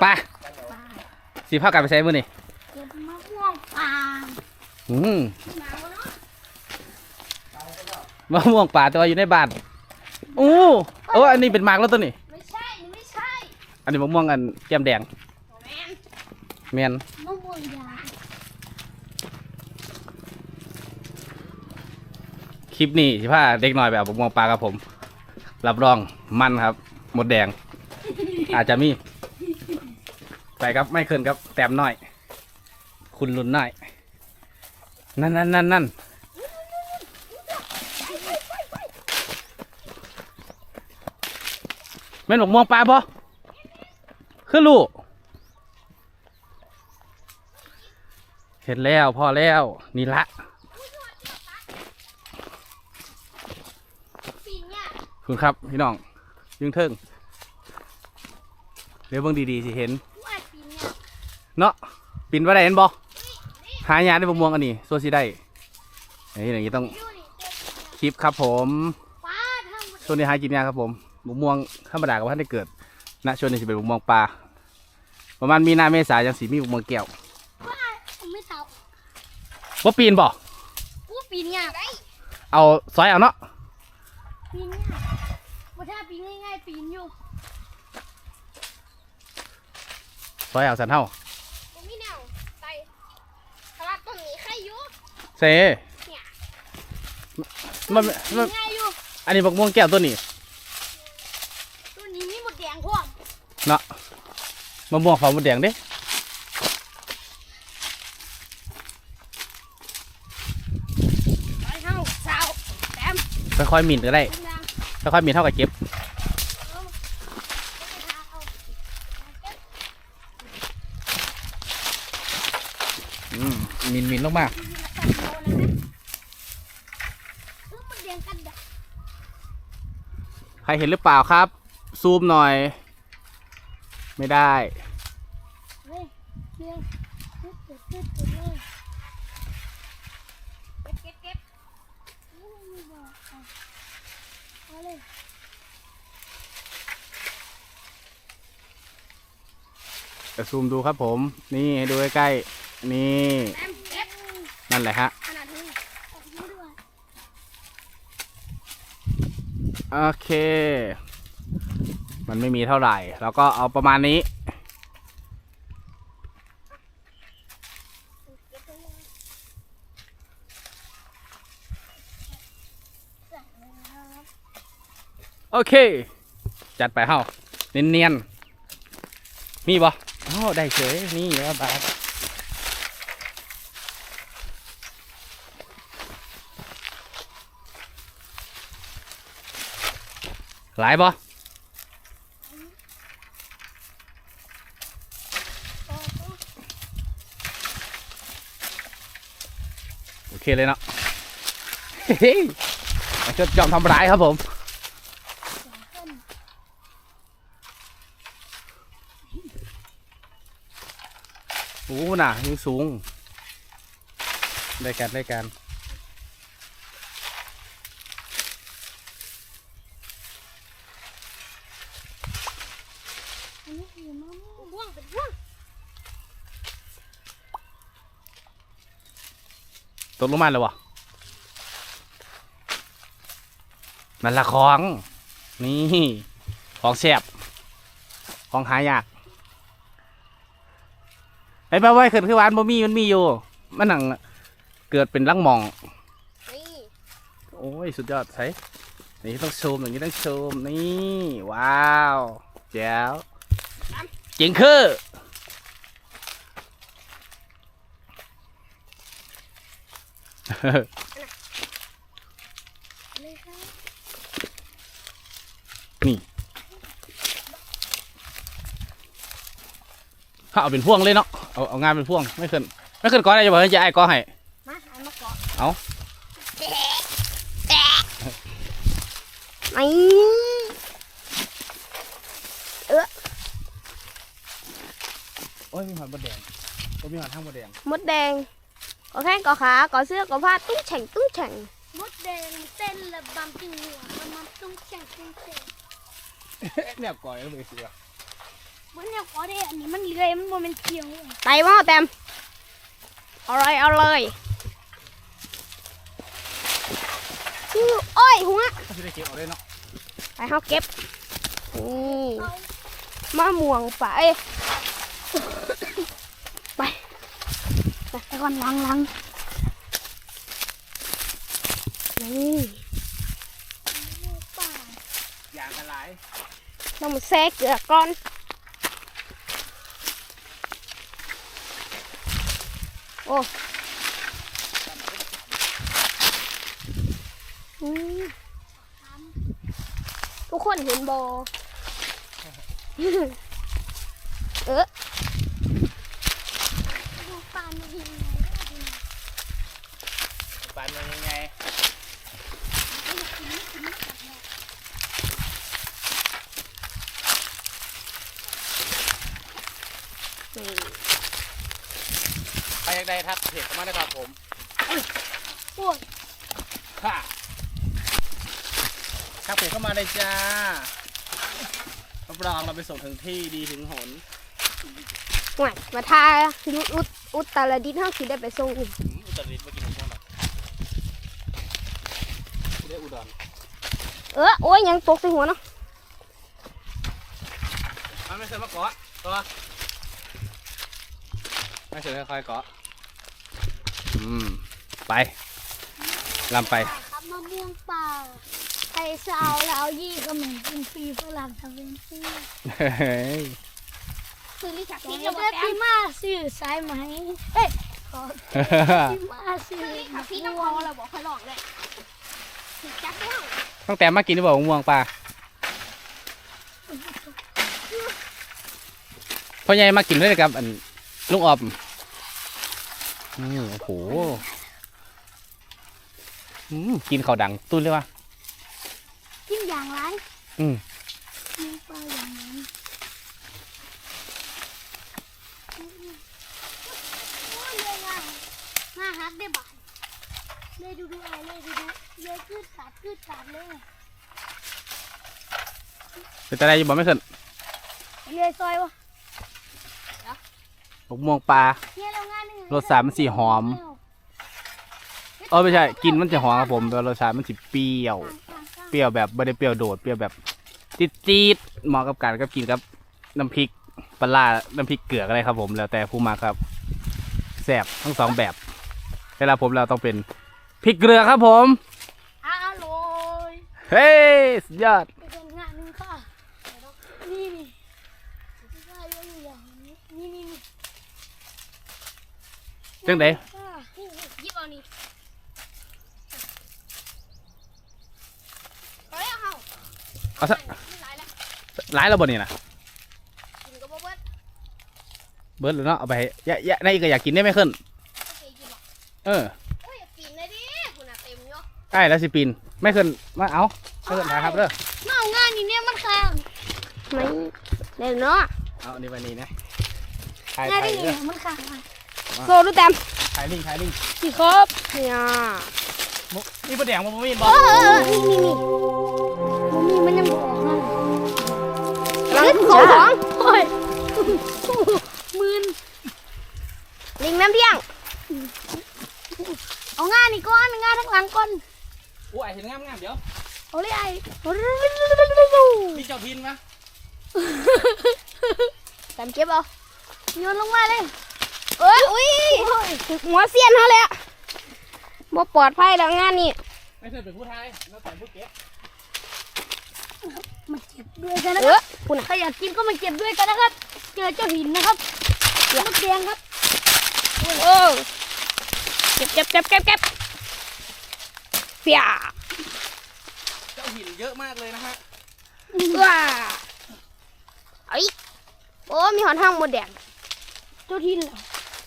ไปปลาสีผ้ากลับไปใช้มือนี่เก็บมะม่วงปลาอืมหนาวเนาะมะม่วงป่าแต่ว่าอยู่ในบ้านอู้โอ้อันนี้เป็นหมากแล้วตัวนี้ ไม่ใช่ไม่ใช่อันนี้มะม่วงอันแก้มแดงแมนแมนมะม่วงยางคลิปนี้สิผ้าเด็กหน่อยแบบมะม่วงปลากับผม รับรองมันครับ หมดแดง อาจจะมี ไปครับไม่เคินครับ แต้มน้อย คุณลุนน้อย นั่นนั่นนั่นนั่นแม่นบอกม่วงปลาปะคือลูกเห็นแล้วพอแล้วนี่ละคุณครับพี่น้องยึงเทิงเดี๋ยวเบิ่งดีๆสิเห็น เนาะปินว่าได้เห็นบ่หายาได้บะม่วงอันนี้โซซีได้อันนี้อย่างนี้ต้องอยู่นี่เก็บคลิปครับผมปลาทำหมดช่วงนี้หากินยากครับผมบะม่วงธรรมดากับท่านได้เกิดณช่วงนี้สิเป็นบะม่วงปลาประมาณมีนาเมษายังสีมีบะม่วงแก้วปลาไม่เท่าว่าปีนบ่กูปีนเนี่ยได้เอาซอยเอาเนาะปีนเนี่ยว่าถ้าปีนง่ายๆปีนอยู่ซอยเอาสันเท่า ผมมีแนวไตขนาดต้นนี้ใครอยู่ เซเนี่ยมันปีมันนง่ายอยู่อันนี้บะม่วงแก้วตัวนี้ตัวนี้มีหมดแดงพวกเนาะมะม่วงฝาหมดแดงเด้ไปเท่าสาวแต้มค่อยๆหมิ่นก็ได้ดังค่อยๆหมิ่นเท่ากับเก็บเอาไปทาเอาเก็บอืมหมิ่นหมิ่นลงมาดีๆนะตัดโตเลยนะเออมันเรียงกันเด้อ ใครเห็นหรือเปล่าครับ ซูมหน่อย ไม่ได้เฮ้ยเรียงตึ๊ดตึ๊ดตึ๊ดตึ๊ดเลยเก็บเก็บเก็บนี่มันมีบอกอะเอาเลยจะซูมดูครับผม นี่ให้ดูใกล้ๆนี่เก็บ นั่นแหละฮะโอเค มันไม่มีเท่าไหร่แล้วก็เอาประมาณนี้ โอเค จัดไปเฮ้าเนียนๆมีบ่อ๋อได้เฉยนี่ว่าบา หลายบ่โอเคเลยเนาะเฮ้ยมาชดจอมทำร้ายครับผมสองต้นโอ้น่ะยังสูง ได้กันได้กันนี้คือมะม่วงเป็นม่วง ตกลงมาแล้ววะนั่นละของ นี่ ของแซ่บของหายาก ไอ้บ้าไว้ขึ้นคือหวานบ่มีมันมีอยู่ มันหนังเกิดเป็นรังหมองนี่โอ้ย สุดยอดใส่นี่ต้องซูมอย่างนี้ต้องซูมนี่ ว้าว แจ๋วเจ๋งคือ เลยครับถ้าเอาเป็นพ่วงเลยเนาะ เอาเอางานเป็นพ่วงไม่ขึ้น ไม่ขึ้นก้อนอะไรจะบอกให้จะไอ้ก้อนให้มาหายมาเกาะเอาไม่โอ้ยมีหอยบดแดงโอ้ยมีหอยทั้งบดแดงมดแดง ก็แข้งก็ขาก็เสื้อก็ผ้าตุ้งแฉ่งตุ้งแฉ่งมดแดงเต้นระบำตึงหัวมันมันตุ้งแฉ่งตุ้งแฉ่งเนี่ยก่อยแล้วไปเสือมันเนี่ยขอได้อันนี้มันเลื้อยมันโมเมนเกี่ยวไปบ่แต้มเอาเลยเอาเลยอื้อโอ้ยหัวก็จะได้เก็บเอาเลยเนาะไปเฮาเก็บนี่มะม่วงไปไป แต่ก่อนล้างล้างนี่อย่างกันหลายต้องมาแซ่เกลือก่อนโอ้ทุกคนเห็นบอเออ ดูป่ามันยังไง ปานยังไง นี่ ใครอยากได้ทักเพจเข้ามาได้ครับผมโอ้ยค่ะทักเพจเข้ามาเลยจ้ารับรองเราไปส่งถึงที่ดีถึงหนหวยมาทายุอุดอุตรดิตถ์เฮาสิได้ไปส่งอีกอืมอุตรดิตถ์มากินของเราไม่ได้อุดรเออโอ้ยยังตกใส่หัวเนาะมันไม่เคยมาเกาะตัวไม่เคยค่อยๆเกาะ อืม ไปลำไป ครับมะม่วงป่าไทยสาวแล้วยี่ก็เหมือนกินฟรีฝรั่งทำเป็นฟรีเฮ้ยคือลิขับนี่พี่ก็ก็ได้พี่มาซื้อสายไหมเอ้ยขอพี่มาซื้อขับพี่ต้องพอเราบอกเขาหลอกเลยสิจักแล้วตั้งแต่มากินได้บอกม่วงปลาพ่อใหญ่มากินด้วยกับอันลุงออบ นี่โอ้โหอืมกินข้าวดังตุ้นเลยวะกินอย่างไรอืมมีปลาอย่างนั้นโอ้ยเลยอะมาฮักได้บ่ายเลยดูดูอะไรเลยดูดูเลยคืดขาดคืดขาดเลยเป็นอะไรอยู่บ่ไม่ขึ้นเลยซอยวะ บอกม่วงปลาเนี่ยเรางานหนึ่งรสชาติมันสีหอมเออไม่ใช่กินมันจะหอมครับผมแต่รสชาติมันสิเปรี้ยว เปรี้ยวแบบไม่ได้เปรี้ยวโดดเปรี้ยวแบบจี๊ดๆเหมาะกับการกับกินกับน้ำพริกปลาร้าน้ำพริกเกลืออะไรครับ ผมแล้วแต่ผู้มาครับแซ่บทั้งสองแบบเวลาผมเราต้องเป็นพริกเกลือครับผมอร่อยเฮ้ยสุดยอด ไปเป็นงานหนึ่งค่ะนี่นี่ว่าเยอะอยู่อย่างนี้นี่นี่นี่ จังไดค่ะยิบเอานี่เอาแล้วเฮาเอาซะไม่หลายแล้วร้ายแล้วบ่นี่นะกินก็บ่เบิดเบิร์ดเลยเนาะเอาไปให้ยะยะนายก็อยากกินได้ไหมขึ้นโอเคกินหรอกเออโอ้ยอย่ากินเลยดิคุณน่ะเต็มเนาะใกล้แล้วสิปีนไม่ขึ้นมาเอาไม่ขึ้นถ่ายครับเด้อมาเอางานนี่เนี่ยมันค่ะไม่เล่นเนาะเอาอันนี้วันนี้นะถ่ายงานถ่ายนี่เด้อมันค่ะ โซดูแต้มถ่ายลิงถ่ายลิงสี่ครบเนี่ยมุนี่ประเดี๋ยวมันไม่มีบเออกอเออนี่นี่นี่มันมีมันยังบอกให้กำลังของของโอ้ยมืนลิงน้ำเที่ยง เอางานนี่ก้อนงานทั้งหลังก้อนอู้ไอเห็นงามงามๆเดี๋ยวเอาเลยไอ้มีเจ้าทินมะแต้มเก็บเอาโยนลงมาเลย เอ้ยอุ้ยถึกหัวเสียนเขาเลยอะบ่ปลอดภัยแล้วงานนี้ไม่เคยเป็นผู้ไทยแล้วแต่ผู้เก็บมาเก็บด้วยกันนะเอครับอคุณน่ะใครอยากกินก็มาเก็บด้วยกันนะครับ เจอเจ้าหินนะครับมดแดงครับเออเก็บเก็บเก็บเก็บเก็บเปียเจ้าหินเยอะมากเลยนะฮะว้าไอ้ยโอ้มีหอนห้างหมดแดงเจ้าหินเหรอ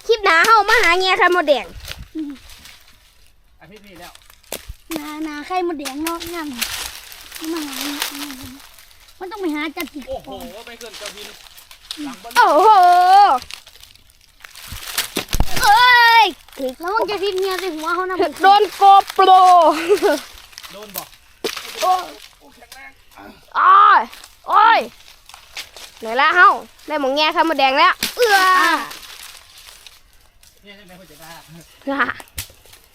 คลิปหนาเฮามาหาเงี้ยใครหมดแดงไอพี่พี่แล้วนานาใครมดแดงเนาะงั้นมาหามันต้องไปหาจัดติโอ้โหไม่เคยเจ้าทินหลังบนโอ้โหเอ้ยถึกแล้วมันจะทิ้งเงียใส่หัวเขานะถึกโดนโกโปรโดนบอกโอ้ยโอ้ยโอ้ยไหนละเฮาได้หมองแง่ข้าวหมดแดงแล้วเอื้อ เนี่ยใช่ไหมคุณจะได้ฮ่า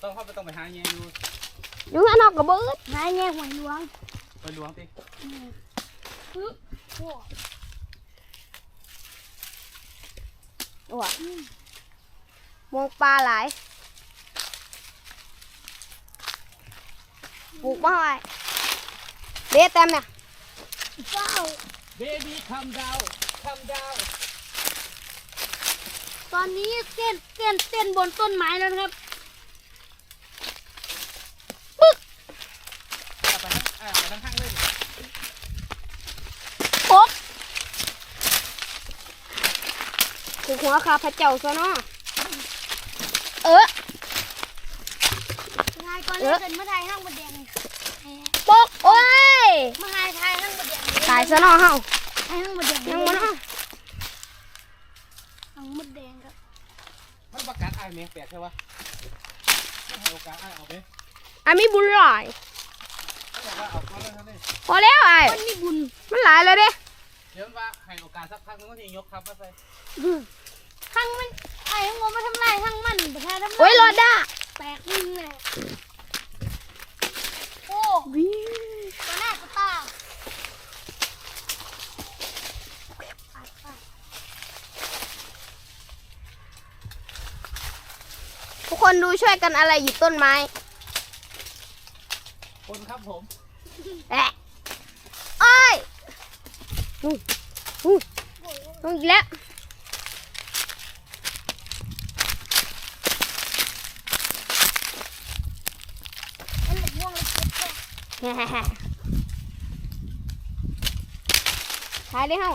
ต้องเข้าไปต้องไปหาเงี้ยอยู่อยู่ข้างนอกกับเบิดนายแง่หวยหลวงไปหลวงติปึ๊บโอ้โอ้มองปลาหลายปลูกมาไว้เด็ดเต็มเนี่ยว้าวเบบี้คัมดาวคัมดาว ตอนนี้เต้นเต้นเต้นบนต้นไม้แล้วนะครับเอาไปทั้งอ่าไปทั้งข้างเลยดิโอ๊กถูกหัวข้าพระเจ้าซะเนาะเออนายก่อนเอเล่อนเมื่อไทยห้างบดแดงปกโอ้ยเมื่อไทยไทยห้างบดแดงตายซะเนาะเฮาไทยห้างบดแดงยังบ่เนาะ ห้างบดแดงครับ มันประกาศ อ้ายเมย์แปลกใช่ปะไม่ให้โอกาสอ้ายเอาไปอันมีบุญหลายเขาบอกว่าเอาเข้าเลยเท่านี้พอแล้วไอ้มันมีบุญมันหลายเลยเด้เดี๋ยวมันว่าให้โอกาสสักพักนึงก็ทียกครับมาใส่ห้างมันไอ้ห้างมันทำลายห้างมันประธานทำลายโอ้ยรอดด้าแตกนิ่งเลยโอ้ตัวหน้าตัวตา ทุก คนดูช่วยกันอะไรอยู่ต้นไม้ คนครับผมแอะโอ้ยนู่นนู่นนู่นอีกแล้ว มันเหล็กม่วงเลยเจ็บแค่ขายได้เฮา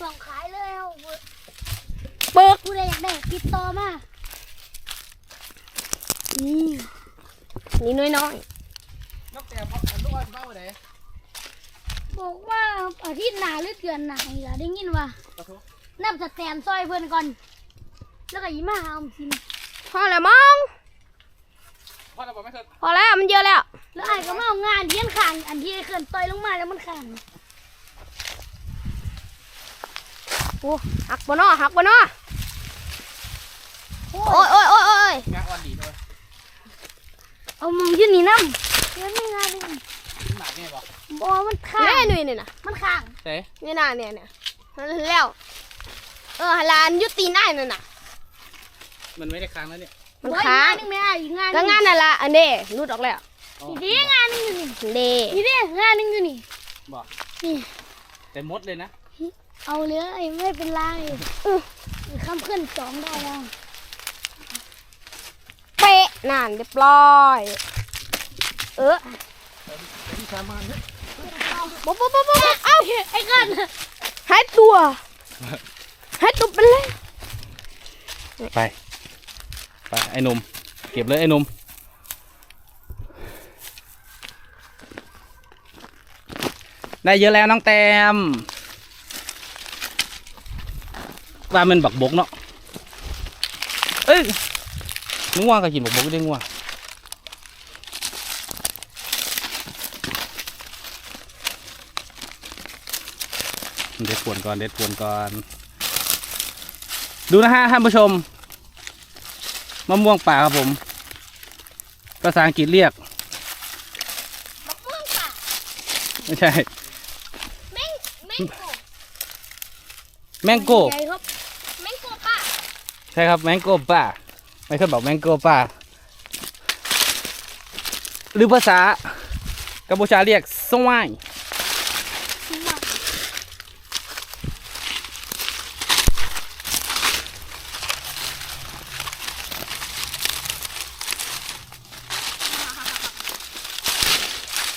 ส่งขายเลยเอาเว้ย เบิกผู้ใดอยากได้ติดต่อมานี่นี่น้อยนกแต่พอลูกเอาเบ้าไหนบอกว่าอาทิตย์หน้าหรือเดือนหน้าอย่าได้ยินว่ากระทุนับสแตนซอยเพื่อนก่อน แล้วก็ยิ้มมาหาอมสินๆพอแล้วมั้งพ่อเราบอกไม่เคยพอแล้วมันเยอะแล้วแล้วไอ้ก็มาเอางานเทียนขางอันที่ไอ้เขื่อนต่อยลงมาแล้วมันขางโอ้หักบนนอหักบนนอโอ้ โอ้ยโอ้ยโอ้ยโอ้ยงานอ่อนดีด้วยเอามึงยืนนี่น้ำเดี๋ยวไม่งานนี่หนาเนี่ยบอกบอมันขางนี่หนุ่ยนี่นะมันขางเจ๊นี่น่ะเนี่ยเนี่ยนั่นแล้วเออหลานยุติได้นั่นน่ะ มันไม่ได้ค้างแล้วเนี่ยมันโอ้ยค้างงานหนึงไม่ได้อีกงานหก็นึ่งงานนั่นละอันเด้รูดออกแล้วอ๋อนี่ดิงานหนึงอยู่นี่เด้นี่ดิงานหนึงอยู่นี่บอกนี่แต่มดเลยนะ เอาเลยไม่เป็นไรอื้อคำขึ้นสองได้แล้ว เป๊ะนั่นเรียบร้อย เออที่ชามันเนี่ยบ๊บบ๊บบ๊บบ๊บเอ้าไอ้กันหายตัวหายตัวไปเลย ไป ไปไอ้หนุ่มเก็บเลยไอ้หนุ่มได้เยอะแล้วน้องแตมว่ามันบักบกเนาะเอ้ย นึกว่าก็กินบักบกได้งัวเด็ดปวนก่อนเด็ดปวนก่อน ดูนะฮะท่านผู้ชมมะม่วงป่าครับผม ภาษาอังกฤษเรียกมะม่วงป่าไม่ใช่ แมงแมงโกแมงโก้ใหญ่ครับแมงโกป่าใช่ครับแมงโก้ป่า ไม่เคยบอกแมงโกป่าหรือภาษากัมพูชาเรียกสวายสิว่า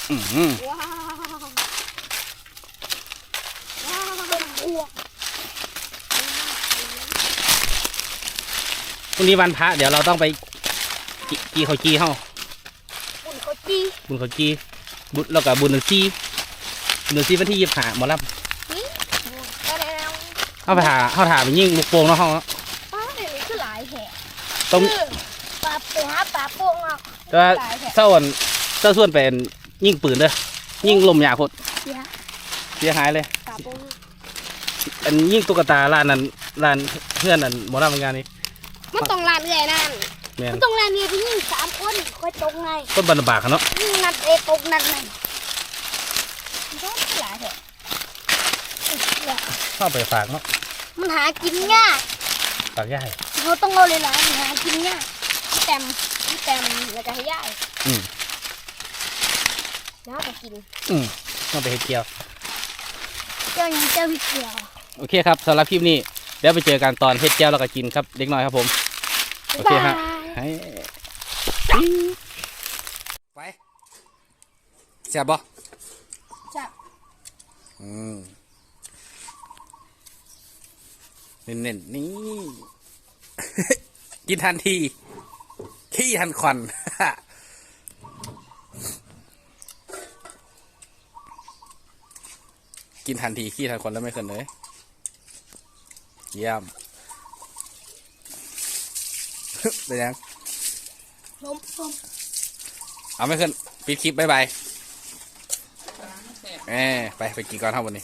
อื้อหือ ว้าวว้าวอ้วก พรุ่งนี้วันพระเดี๋ยวเราต้องไปกีกีเขาจีเฮาอุ่นเขาจีบุญเขาจีบุญแล้วก็บุญเดือนซีบุญเดือนซีวันที่ยี่สิบห้าหมอรับแล้วเอาไปหาเขาถามไปยิ่งลูกโป่งเนาะเฮาเนาะป้าเดี๋ยวนี้คือหลายแห่ต้องป่าไปหาป่าโป่งอะแต่ว่าเจ้าอันเจ้าส่วนเป็นยิ่งปืนเด้อยิ่งลมยาพดเดี๋ยวสียหายเลยตาโป้งอันยิ่งตุ๊กตาร้านนั้นร้านเพื่อนอันหมอลำเหมือนกันนี่ มันต้องลานเอื่อยนั่นแม่นมันต้องแลนเนี่ยพี่ยิ่งสามคนค่อยตกไงต้นบันบากอะเนาะยิ่งนัดเอตกนัดนั่นมันต้องหลายเถอะเข้าไปฝากเนาะมันหากินยากฝากย่ายเขาต้องเอาเลยหลายๆมันหากินยากพี่แต้มพี่แต้มแล้วก็ให้ย่ายอืมแล้วก็กินอืมต้องไปเฮ็ดเกียว เจ้ายังเจ้าพี่เกียว โอเคครับสำหรับคลิปนี้เดี๋ยวไปเจอกันตอนเฮ็ดแก้วแล้วก็กินครับเด็กน้อยครับผม โอเคฮะให้ไปแซ่บบ่จ้ะอืมเน้นๆนี่ กินทันที ขี้ทันควันกินทันทีขี้ทันควันแล้วไม่เคยเลย เยี่ยม เป็นยังล้มล้มเอาไม่ขึ้นปิดคลิปบ๊ายบายเอ้ไปไปกินก่อนครับวันนี้